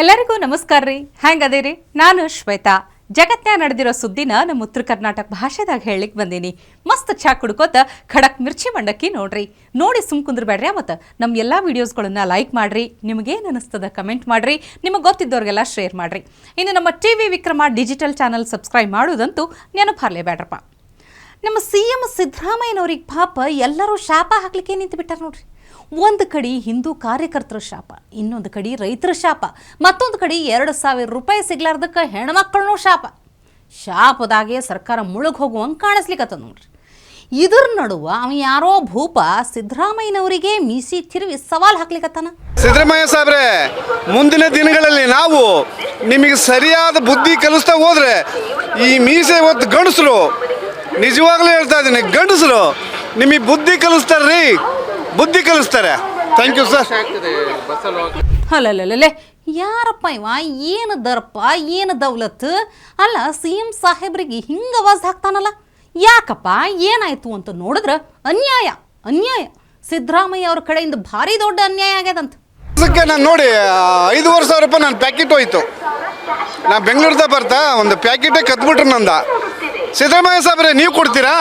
ಎಲ್ಲರಿಗೂ ನಮಸ್ಕಾರ ರೀ. ಹೆಂಗದೇರಿ ನಾನು ಶ್ವೇತಾ. ಜಗತ್ನ್ಯಾಗ ನಡೆದಿರೋ ಸುದ್ದಿನ ನಮ್ಮ ಉತ್ತರ ಕರ್ನಾಟಕ ಭಾಷೆದಾಗ ಹೇಳಲಿಕ್ಕೆ ಬಂದೀನಿ. ಮಸ್ತ್ ಚಾ ಕುಡ್ಕೋತ ಖಡಕ್ ಮಿರ್ಚಿ ಮಂಡಕ್ಕಿ ನೋಡ್ರಿ. ನೋಡಿ ಸುಮ್ ಕುಂದ್ರಬೇಡ್ರಿ ಮತ್ತು ನಮ್ಮ ಎಲ್ಲ ವಿಡಿಯೋಸ್ಗಳನ್ನ ಲೈಕ್ ಮಾಡ್ರಿ. ನಿಮಗೇನು ಅನಿಸ್ತದ ಕಮೆಂಟ್ ಮಾಡ್ರಿ. ನಿಮಗೆ ಗೊತ್ತಿದ್ದವ್ರಿಗೆಲ್ಲ ಶೇರ್ ಮಾಡ್ರಿ. ಇನ್ನು ನಮ್ಮ T V Vikrama digital channel subscribe ಮಾಡೋದಂತೂ ನೆನಪಾರ್ಲೇಬೇಡ್ರಪ್ಪ. ನಮ್ಮ ಸಿ ಎಂ ಸಿದ್ದರಾಮಯ್ಯನವ್ರಿಗೆ ಪಾಪ ಎಲ್ಲರೂ ಶಾಪ ಹಾಕ್ಲಿಕ್ಕೆ ನಿಂತು ಬಿಟ್ಟಾರ ನೋಡ್ರಿ? ಒಂದು ಕಡೆ ಹಿಂದೂ ಕಾರ್ಯಕರ್ತರ ಶಾಪ, ಇನ್ನೊಂದು ಕಡೆ ರೈತರ ಶಾಪ, ಮತ್ತೊಂದು ಕಡೆ ಎರಡು ಸಾವಿರ ರೂಪಾಯಿ ಸಿಗ್ಲಾರ್ದಕ್ಕೆ ಹೆಣ್ಮಕ್ಳನ್ನೂ ಶಾಪ. ಶಾಪದಾಗೆ ಸರ್ಕಾರ ಮುಳುಗ್ ಹೋಗುವಂಗೆ ಕಾಣಿಸ್ಲಿಕ್ಕತ್ತದ ನೋಡ್ರಿ. ಇದ್ರ ನಡುವ ಅವ ಯಾರೋ ಭೂಪ ಸಿದ್ದರಾಮಯ್ಯನವರಿಗೆ ಮೀಸಿ ತಿರುವಿ ಸವಾಲ್ ಹಾಕ್ಲಿಕ್ಕತ್ತಾನ ಸಿದ್ದರಾಮಯ್ಯ ಸಾಹೇಬ್ರೆ, ಮುಂದಿನ ದಿನಗಳಲ್ಲಿ ನಾವು ನಿಮಗೆ ಸರಿಯಾದ ಬುದ್ಧಿ ಕಲಿಸ್ತಾ ಹೋದ್ರೆ ಈ ಮೀಸೆ ಒತ್ತು ಗಂಡಸರು ನಿಜವಾಗ್ಲೂ ಹೇಳ್ತಾ ಇದ್ದೀನಿ ಗಂಡಸರು ನಿಮಗೆ ಬುದ್ಧಿ ಕಲಿಸ್ತಾರ್ರಿ ಬುದ್ಧಿ ಕಲಿಸ್ತಾರೆ. ಥ್ಯಾಂಕ್ ಯು ಸರ್ ಅಲ್ಲಲ್ಲೇ ಯಾರಪ್ಪ ಇವ? ಏನು ದರ್ಪ? ಏನು ದೌಲತ್? ಅಲ್ಲ ಸಿ ಎಂ ಸಾಹೇಬ್ರಿಗೆ ಹಿಂಗೆ ಅವಾಜ್ ಹಾಕ್ತಾನಲ್ಲ? ಯಾಕಪ್ಪ? ಏನಾಯಿತು ಅಂತ ನೋಡಿದ್ರೆ ಅನ್ಯಾಯ ಅನ್ಯಾಯ. ಸಿದ್ದರಾಮಯ್ಯ ಅವ್ರ ಕಡೆಯಿಂದ ಭಾರಿ ದೊಡ್ಡ ಅನ್ಯಾಯ ಆಗ್ಯದಂತ. ಅದಕ್ಕೆ ನಾನು ನೋಡಿ ಐದುವರೆ ಸಾವಿರ ರೂಪಾಯಿ ನನ್ನ ಪ್ಯಾಕೆಟ್ ಹೋಯ್ತು. ನಾನು ಬೆಂಗಳೂರ್ದಾಗ ಬರ್ತಾ ಒಂದು ಪ್ಯಾಕೆಟೇ ಕತ್ಬಿಟ್ರು ನಂದ. ಸಿದ್ದರಾಮಯ್ಯ ಸಾಬ್ರೆ ನೀವು ಕೊಡ್ತೀರಾ?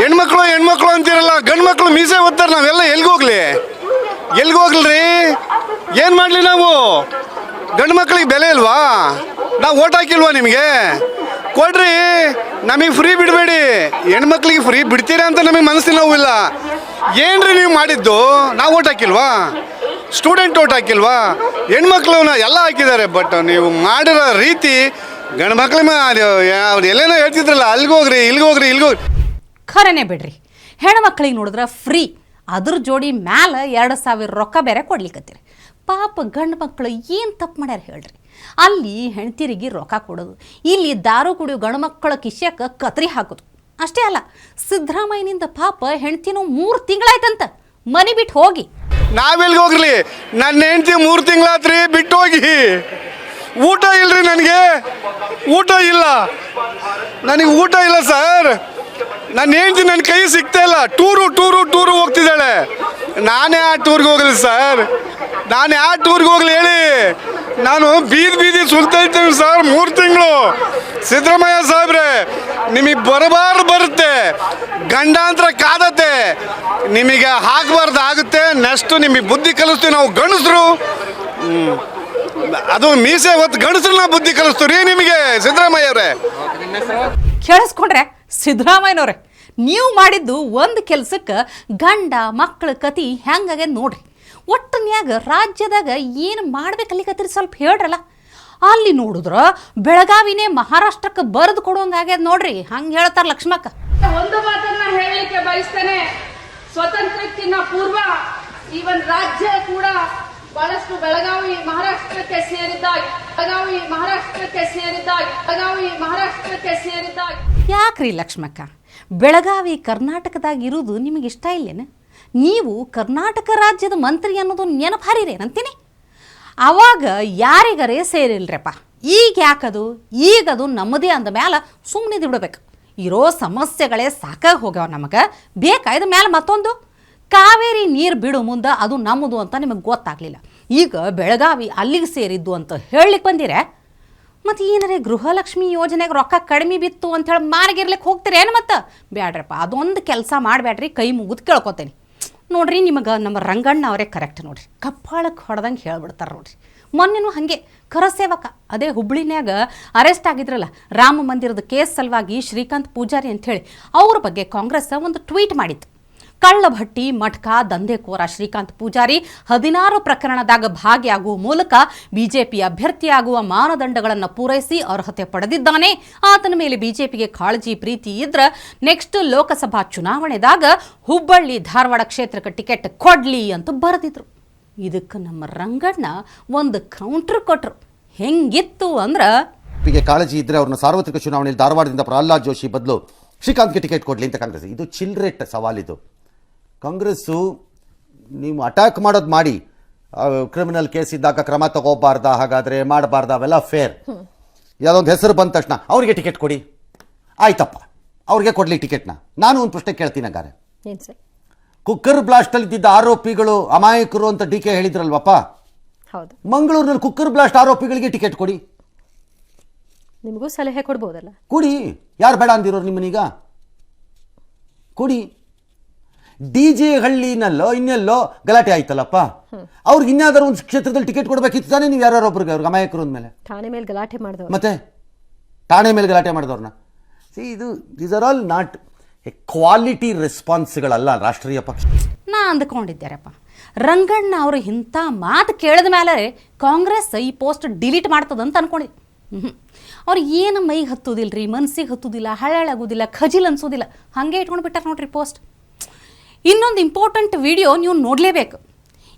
ಹೆಣ್ಮಕ್ಳು ಹೆಣ್ಮಕ್ಳು ಅಂತೀರಲ್ಲ ಗಂಡು ಮಕ್ಳು ಮೀಸೆ ಓದ್ತಾರೆ ನಾವೆಲ್ಲ ಎಲ್ಗೋಗ್ಲಿ ಹೋಗ್ಲಿ? ಎಲ್ಗೆ ಹೋಗ್ಲಿ ಏನು ಮಾಡಲಿ ನಾವು? ಗಂಡು ಮಕ್ಳಿಗೆ ಬೆಲೆ ಇಲ್ವಾ? ನಾವು ಓಟ್ ಹಾಕಿಲ್ವಾ ನಿಮಗೆ? ಕೊಡ್ರಿ, ನಮಗೆ ಫ್ರೀ ಬಿಡಬೇಡಿ. ಹೆಣ್ಮಕ್ಳಿಗೆ ಫ್ರೀ ಬಿಡ್ತೀರಾ ಅಂತ ನಮಗೆ ಮನಸ್ಸಿನ ಇಲ್ಲ. ಏನ್ರಿ ನೀವು ಮಾಡಿದ್ದು? ನಾವು ಓಟ್ ಹಾಕಿಲ್ವಾ? ಸ್ಟೂಡೆಂಟ್ ಓಟ್ ಹಾಕಿಲ್ವಾ? ಹೆಣ್ಮಕ್ಳು ಎಲ್ಲ ಹಾಕಿದ್ದಾರೆ ಬಟ್ ನೀವು ಮಾಡಿರೋ ರೀತಿ ಗಂಡು ಮಕ್ಳು ಅವ್ರು ಎಲ್ಲೇನೋ ಹೇಳ್ತಿದ್ರಲ್ಲ ಅಲ್ಗೆ ಹೋಗ್ರಿ ಇಲ್ಗೆ ಹೋಗ್ರಿ ಇಲ್ಗೆ ಹೋಗ್ರಿ. ಖರೇನೆ ಬಿಡ್ರಿ. ಹೆಣ್ಮಕ್ಳಿಗೆ ನೋಡಿದ್ರೆ ಫ್ರೀ ಅದ್ರ ಜೋಡಿ ಮ್ಯಾಲ ಎರಡು ಸಾವಿರ ರೊಕ್ಕ ಬೇರೆ ಕೊಡ್ಲಿಕ್ಕತ್ತೀರಿ ಪಾಪ ಗಂಡು ಮಕ್ಕಳು ಏನು ತಪ್ಪು ಮಾಡ್ಯಾರ ಹೇಳ್ರಿ. ಅಲ್ಲಿ ಹೆಣ್ತಿರಿಗೆ ರೊಕ್ಕ ಕೊಡೋದು ಇಲ್ಲಿ ದಾರು ಕುಡಿಯೋ ಗಂಡು ಮಕ್ಕಳ ಕಿಶ್ಯಕ್ಕೆ ಕತ್ರಿ ಹಾಕೋದು. ಅಷ್ಟೇ ಅಲ್ಲ ಸಿದ್ದರಾಮಯ್ಯನಿಂದ ಪಾಪ ಹೆಣ್ತಿನೂ ಮೂರು ತಿಂಗಳಾಯ್ತಂತ. ಮನೆ ಬಿಟ್ಟು ಹೋಗಿ. ನಾವೆಲ್ಗೆ ಹೋಗ್ರಿ ನನ್ನ ಹೆಂಡ್ತಿ ಮೂರು ತಿಂಗಳಾತ್ರಿ ಬಿಟ್ಟು ಹೋಗಿ. ಊಟ ಇಲ್ರಿ ನನಗೆ? ಊಟ ಇಲ್ಲ. ನನಗೆ ಊಟ ಇಲ್ಲ ಸರ್. ನಾನು ಹೆಂಡ್ತಿ ನನ್ನ ಕೈ ಸಿಗ್ತಾ ಇಲ್ಲ. ಟೂರು ಟೂರು ಟೂರು ಹೋಗ್ತಿದ್ದಾಳೆ. ನಾನೇ ಆ ಟೂರ್ಗೆ ಹೋಗಲಿ ಸರ್. ನಾನು ಯಾವ ಟೂರ್ಗೆ ಹೋಗ್ಲಿ ಹೇಳಿ. ನಾನು ಬೀದಿ ಬೀದಿ ಸುಲ್ತಾ ಸರ್ ಮೂರು ತಿಂಗಳು. ಸಿದ್ದರಾಮಯ್ಯ ಸಾಹೇಬ್ರೆ, ನಿಮಗೆ ಬರಬಾರ್ದು ಬರುತ್ತೆ. ಗಂಡಾಂತರ ಕಾದತ್ತೆ. ನಿಮಗೆ ಹಾಕಬಾರ್ದು ಆಗುತ್ತೆ. ನೆಕ್ಸ್ಟ್ ನಿಮಗೆ ಬುದ್ಧಿ ಕಲಿಸ್ತೀವಿ ನಾವು ಗಂಡಸರು. ಅದು ಮೀಸೆ ಹೊತ್ತು ಗಂಡಸರು ನಾವು ಬುದ್ಧಿ ಕಲಿಸ್ತೀರಿ ರೀ ನಿಮಗೆ ಸಿದ್ದರಾಮಯ್ಯ ಅವರೇ ಕೇಳಿಸ್ಕೊಂಡ್ರೆ ಸಿದ್ದರಾಮಯ್ಯನವ್ರೆ ನೀವು ಮಾಡಿದ್ದು ಒಂದು ಕೆಲ್ಸಕ್ಕೆ ಗಂಡ ಮಕ್ಕಳ ಕತಿ ಹೆಂಗಾಗೆ ನೋಡ್ರಿ. ಒಟ್ಟನ್ಯಾಗ ರಾಜ್ಯದಾಗ ಏನು ಮಾಡ್ಬೇಕಲ್ಲಿಗತ್ತಿರಿ ಸ್ವಲ್ಪ ಹೇಳ್ರಲ್ಲ. ಅಲ್ಲಿ ನೋಡಿದ್ರ ಬೆಳಗಾವಿನೇ ಮಹಾರಾಷ್ಟ್ರಕ್ಕೆ ಬರೆದು ಕೊಡೋಂಗಾಗ್ಯದ ನೋಡ್ರಿ. ಹಂಗೆ ಹೇಳ್ತಾರ ಲಕ್ಷ್ಮಕ್ಕ. ಒಂದು ಮಾತನ್ನ ಹೇಳಲಿಕ್ಕೆ ಬಯಸ್ತೇನೆ. ಸ್ವತಂತ್ರಕ್ಕಿಂತ ಪೂರ್ವ ಈ ಒಂದು ರಾಜ್ಯ ಕೂಡ ಬಹಳಷ್ಟು ಬೆಳಗಾವಿ, ಮಹಾರಾಷ್ಟ್ರಕ್ಕೆ ಸೇರಿದ್ದಾಗ, ಬೆಳಗಾವಿ, ಮಹಾರಾಷ್ಟ್ರಕ್ಕೆ ಸೇರಿದ್ದಾಗ, ಬೆಳಗಾವಿ, ಮಹಾರಾಷ್ಟ್ರಕ್ಕೆ ಸೇರಿದ್ದಾಗ. ಯಾಕ್ರಿ ಲಕ್ಷ್ಮಕ್ಕ? ಬೆಳಗಾವಿ ಕರ್ನಾಟಕದಾಗ ಇರೋದು ನಿಮಗೆ ಇಷ್ಟ ಇಲ್ಲೇನು? ನೀವು ಕರ್ನಾಟಕ ರಾಜ್ಯದ ಮಂತ್ರಿ ಅನ್ನೋದು ನೆನಪು ಅಂತೀನಿ ಅವಾಗ ಯಾರಿಗರೆ ಸೇರಿಲ್ರಪ್ಪ. ಈಗ ಯಾಕದು? ಈಗದು ನಮ್ಮದೇ ಅಂದ ಮ್ಯಾಲ ಸುಮ್ಮನೆ ಬಿಡಬೇಕು ಇರೋ ಸಮಸ್ಯೆಗಳೇ ಸಾಕಾಗಿ ಹೋಗ್ಯಾವ ನಮಗೆ. ಬೇಕಾಯ್ದ ಮ್ಯಾಲ ಮತ್ತೊಂದು? ಕಾವೇರಿ ನೀರು ಬಿಡು ಮುಂದೆ ಅದು ನಮ್ಮದು ಅಂತ ನಿಮಗೆ ಗೊತ್ತಾಗಲಿಲ್ಲ. ಈಗ ಬೆಳಗಾವಿ ಅಲ್ಲಿಗೆ ಸೇರಿದ್ದು ಅಂತ ಹೇಳಲಿಕ್ಕೆ ಬಂದಿರೆ. ಮತ್ತು ಏನಾರೇ ಗೃಹಲಕ್ಷ್ಮಿ ಯೋಜನೆಗೆ ರೊಕ್ಕ ಕಡಿಮೆ ಬಿತ್ತು ಅಂಥೇಳಿ ಮಾರ್ಗಿರ್ಲಿಕ್ಕೆ ಹೋಗ್ತೀರೇನು ಮತ್ತು? ಬ್ಯಾಡ್ರಪ್ಪ, ಅದೊಂದು ಕೆಲಸ ಮಾಡಬೇಡ್ರಿ ಕೈ ಮುಗಿದು ಕೇಳ್ಕೊತೇನೆ. ನೋಡ್ರಿ ನಿಮಗೆ ನಮ್ಮ ರಂಗಣ್ಣ ಅವರೇ ಕರೆಕ್ಟ್ ನೋಡ್ರಿ. ಕಪ್ಪಾಳಕ್ಕೆ ಹೊಡೆದಂಗೆ ಹೇಳ್ಬಿಡ್ತಾರೆ ನೋಡ್ರಿ. ಮೊನ್ನೆನೂ ಹಾಗೆ, ಕರಸೇವಕ, ಅದೇ ಹುಬ್ಳಿನ್ಯಾಗ ಅರೆಸ್ಟ್ ಆಗಿದ್ರಲ್ಲ, ರಾಮ ಮಂದಿರದ ಕೇಸ್ ಸಲುವಾಗಿ ಶ್ರೀಕಾಂತ್ ಪೂಜಾರಿ ಅಂಥೇಳಿ ಅವ್ರ ಬಗ್ಗೆ ಕಾಂಗ್ರೆಸ್ ಒಂದು ಟ್ವೀಟ್ ಮಾಡಿತ್ತು. ಕಳ್ಳಭಟ್ಟಿ, ಮಠಕ, ದಂಧೆಕೋರ, ಶ್ರೀಕಾಂತ್ ಪೂಜಾರಿ ಹದಿನಾರು ಪ್ರಕರಣದಾಗ ಭಾಗಿಯಾಗುವ ಮೂಲಕ ಬಿಜೆಪಿ ಅಭ್ಯರ್ಥಿಯಾಗುವ ಮಾನದಂಡಗಳನ್ನು ಪೂರೈಸಿ ಅರ್ಹತೆ ಪಡೆದಿದ್ದಾನೆ. ಆತನ ಮೇಲೆ ಬಿಜೆಪಿಗೆ ಕಾಳಜಿ, ಪ್ರೀತಿ ಇದ್ರ ನೆಕ್ಸ್ಟ್ ಲೋಕಸಭಾ ಚುನಾವಣೆದಾಗ ಹುಬ್ಬಳ್ಳಿ, ಧಾರವಾಡ ಕ್ಷೇತ್ರಕ್ಕೆ ಟಿಕೆಟ್ ಕೊಡ್ಲಿ ಅಂತ ಬರೆದಿದ್ರು. ಇದಕ್ಕೆ ನಮ್ಮ ರಂಗಣ್ಣ ಒಂದು ಕೌಂಟರ್ ಕೊಟ್ರು. ಹೆಂಗಿತ್ತು ಅಂದ್ರ ಕಾಳಜಿ ಇದ್ರೆ ಅವ್ರನ್ನ ಸಾರ್ವತ್ರಿಕ ಚುನಾವಣೆಯಲ್ಲಿ ಧಾರವಾಡದಿಂದ ಪ್ರಹ್ಲಾದ್ ಜೋಶಿ ಬದಲು ಶ್ರೀಕಾಂತ್ಗೆ ಟಿಕೆಟ್ ಕೊಡ್ಲಿ ಅಂತ ಕಾಂಗ್ರೆಸ್. ಇದು ಚಿಲ್ರೆಟ್ ಸವಾಲಿದು ಕಾಂಗ್ರೆಸ್ಸು ನೀವು ಅಟ್ಯಾಕ್ ಮಾಡೋದು ಮಾಡಿ ಕ್ರಿಮಿನಲ್ ಕೇಸ್ ಇದ್ದಾಗ ಕ್ರಮ ತಗೋಬಾರ್ದ ಹಾಗಾದರೆ ಮಾಡಬಾರ್ದ ಅವೆಲ್ಲ ಫೇರ್ ಯಾವುದೊಂದು ಹೆಸರು ಬಂದ ತಕ್ಷಣ ಅವ್ರಿಗೆ ಟಿಕೆಟ್ ಕೊಡಿ. ಆಯ್ತಪ್ಪ ಅವ್ರಿಗೆ ಕೊಡಲಿ ಟಿಕೆಟ್ನ ನಾನು ಒಂದು ಪ್ರಶ್ನೆ ಕೇಳ್ತೀನಿ ಹಂಗಾರೆ. ಕುಕ್ಕರ್ ಬ್ಲಾಸ್ಟಲ್ಲಿ ಇದ್ದಿದ್ದ ಆರೋಪಿಗಳು ಅಮಾಯಕರು ಅಂತ ಡಿ ಕೆ ಹೇಳಿದ್ರಲ್ವಪ್ಪ? ಹೌದು. ಮಂಗಳೂರಿನಲ್ಲಿ ಕುಕ್ಕರ್ ಬ್ಲಾಸ್ಟ್ ಆರೋಪಿಗಳಿಗೆ ಟಿಕೆಟ್ ಕೊಡಿ. ನಿಮಗೂ ಸಲಹೆ ಕೊಡ್ಬೋದಲ್ಲ? ಕೊಡಿ. ಯಾರು ಬೇಡ ಅಂದಿರೋರು ನಿಮ್ಮನೀಗ? ಕೊಡಿ. ಡಿ ಜೆ ಹಳ್ಳಿನಲ್ಲೋ ಇನ್ನೆಲ್ಲೋ ಗಲಾಟೆ ಆಯ್ತಲ್ಲಪ್ಪ? ಅವ್ರಿಗೆ ಇನ್ಯಾವ್ದಾರು ಒಂದು ಕ್ಷೇತ್ರದಲ್ಲಿ ಟಿಕೆಟ್ ಕೊಡಬೇಕಿತ್ತು ತಾನೇ ನೀವು ಯಾರು ಒಬ್ರಿಗೆ ಅವ್ರಿಗೆ ಅಮಾಯಕರು ಅಂದಮೇಲೆ? ಠಾಣೆ ಮೇಲೆ ಗಲಾಟೆ ಮಾಡಿದವರು. ಮತ್ತೆ? ಠಾಣೆ ಮೇಲೆ ಗಲಾಟೆ ಮಾಡಿದವ್ರನ್ನ. ಸಿ ಇದು these are all not a quality ರೆಸ್ಪಾನ್ಸ್ಗಳಲ್ಲ ರಾಷ್ಟ್ರೀಯ ಪಕ್ಷ. ನಾ ಅಂದ್ಕೊಂಡಿದ್ದಾರಪ್ಪ. ರಂಗಣ್ಣ ಅವರು ಇಂಥ ಮಾತು ಕೇಳಿದ ಮೇಲೆ ಕಾಂಗ್ರೆಸ್ ಈ ಪೋಸ್ಟ್ ಡಿಲೀಟ್ ಮಾಡ್ತದಂತ ಅನ್ಕೊಂಡಿದ್ದೆ ಹ್ಞೂ ಅವ್ರು ಏನು ಮೈಗೆ ಹತ್ತೋದಿಲ್ಲ ರೀ ಮನ್ಸಿಗೆ ಹತ್ತುದಿಲ್ಲ ಹಳಳಾಗೋದಿಲ್ಲ ಖಜಿಲ್ ಅನ್ಸೋದಿಲ್ಲ. ಹಾಗೆ ಇಟ್ಕೊಂಡು ಬಿಟ್ಟಾರೆ ನೋಡ್ರಿ ಪೋಸ್ಟ್. ಇನ್ನೊಂದು ಇಂಪಾರ್ಟೆಂಟ್ ವಿಡಿಯೋ ನೀವು ನೋಡಲೇಬೇಕು.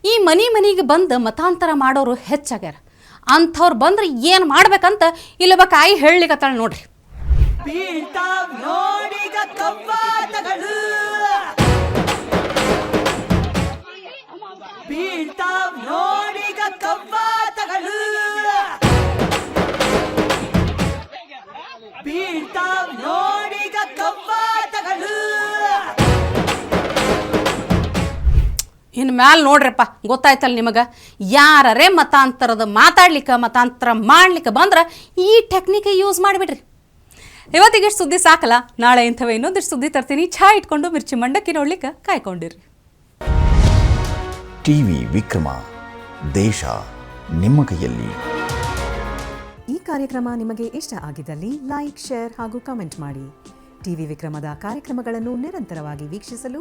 ಈ ಮನೆ ಮನೆಗೆ ಬಂದು ಮತಾಂತರ ಮಾಡೋರು ಹೆಚ್ಚಾಗ್ಯಾರ. ಅಂಥವ್ರು ಬಂದ್ರೆ ಏನು ಮಾಡ್ಬೇಕಂತ ಇಲ್ಲೊಬ್ಬ ಕಾಯಿ ಹೇಳಲಿಕ್ಕತ್ತಾಳೆ ನೋಡ್ರಿ. ಬೀಳ್ತಾವ್ ನೋಡಿಗ ಕವ್ವಾತಗಳು. ಇನ್ನು ಮ್ಯಾಲ ನೋಡ್ರಪ್ಪ ಗೊತ್ತಾಯ್ತಲ್ಲ ನಿಮಗೆ? ಯಾರರೇ ಮತಾಂತರದ ಮಾತಾಡ್ಲಿಕ್ಕೆ ಮತಾಂತರ ಮಾಡ್ಲಿಕ್ಕೆ ಬಂದ್ರೆ ಈ ಟೆಕ್ನಿಕ್ ಯೂಸ್ ಮಾಡಿಬಿಡ್ರಿ. ಇವತ್ತಿಗೆ ಇಷ್ಟು ಸುದ್ದಿ ಸಾಕಲ್ಲ ನಾಳೆ ಇಂಥವೇ ಇನ್ನೊಂದಿಷ್ಟು ಸುದ್ದಿ ತರ್ತೀನಿ. ಛಾ ಇಟ್ಕೊಂಡು ಮಿರ್ಚಿ ಮಂಡಕ್ಕಿ ನೋಡ್ಲಿಕ್ಕೆ ಕಾಯ್ಕೊಂಡಿರಿ. ಟಿವಿ ವಿಕ್ರಮ ದೇಶ ನಿಮ್ಮ ಕೈಯಲ್ಲಿ. ಈ ಕಾರ್ಯಕ್ರಮ ನಿಮಗೆ ಇಷ್ಟ ಆಗಿದ್ದಲ್ಲಿ ಲೈಕ್ ಶೇರ್ ಹಾಗೂ ಕಮೆಂಟ್ ಮಾಡಿ. ಟಿವಿ ವಿಕ್ರಮದ ಕಾರ್ಯಕ್ರಮಗಳನ್ನು ನಿರಂತರವಾಗಿ ವೀಕ್ಷಿಸಲು